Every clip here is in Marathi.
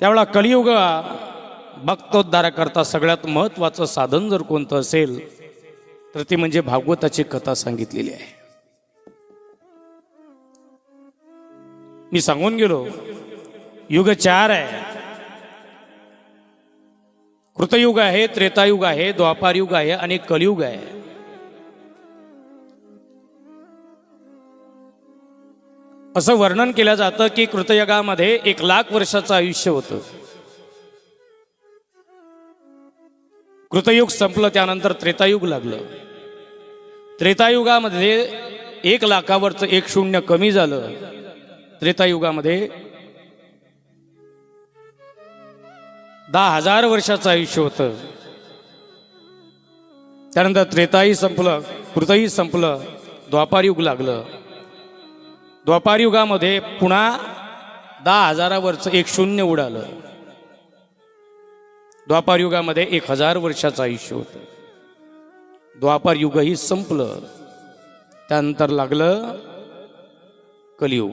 त्यावेळा कलियुग भक्तोद्धाराकरता सगळ्यात महत्वाचं साधन जर कोणतं असेल तर ती म्हणजे भागवताची कथा सांगितलेली आहे. मी सांगून गेलो युग चार आहे. कृतयुग आहे त्रेतायुग आहे द्वापारयुग आहे आणि कलियुग आहे. असं वर्णन केलं जातं की कृतयुगामध्ये एक लाख वर्षाचं आयुष्य होतं. कृतयुग संपलं त्यानंतर त्रेतायुग लागलं. त्रेतायुगामध्ये एक लाखावरचं एक शून्य कमी झालं. त्रेतायुगामध्ये दहा हजार वर्षाचं आयुष्य होतं. त्यानंतर त्रेताही संपलं कृतही संपलं द्वापारयुग लागलं. द्वापारयुगामध्ये पुन्हा दहा हजारावरचं एक शून्य उडालं. द्वापारयुगामध्ये एक हजार वर्षाचं आयुष्य होतं. द्वापार युगही संपलं. त्यानंतर लागलं कलियुग.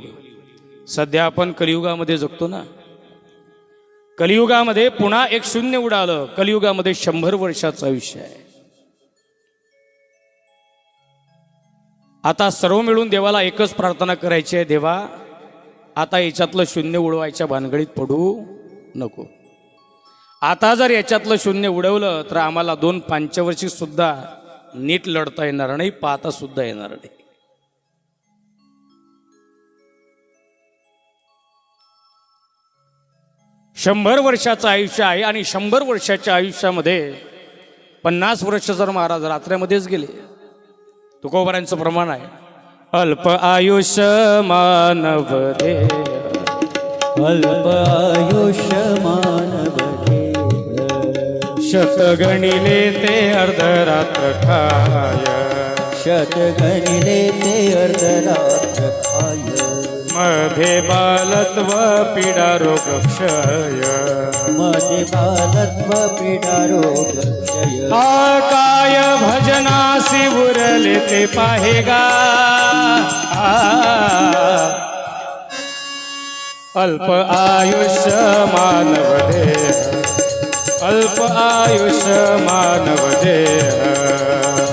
सध्या आपण कलियुगामध्ये जगतो ना. कलियुगामध्ये पुन्हा एक शून्य उडालं. कलियुगामध्ये शंभर वर्षाचं आयुष्य आहे. आता सर्व मिळून देवाला एकच प्रार्थना करायची आहे देवा आता याच्यातलं शून्य उडवायच्या भानगडीत पडू नको. आता जर याच्यातलं शून्य उडवलं तर आम्हाला दोन पांचवर्षी सुद्धा नीट लढता येणार नाही पाहता सुद्धा येणार नाही. शंभर वर्षाचं आयुष्य आहे आणि शंभर वर्षाच्या आयुष्यामध्ये पन्नास वर्ष जर महाराज रात्र्यामध्येच गेले तुकोबारांचं प्रमाण आहे. अल्प आयुष्य मानव दे अल्प आयुष्यमान शत गणिले ते अर्धरात्र खाय. शतगणिले ते अर्धरात्र खाय. मध्ये बालत्व पीडा रोग क्षय. मध्ये बालत्व पीडारोग क्षय. काय भजनासी उरले ते पाहेगा अल्प आयुष्य मानव देह. अल्प आयुष्य मानव देह.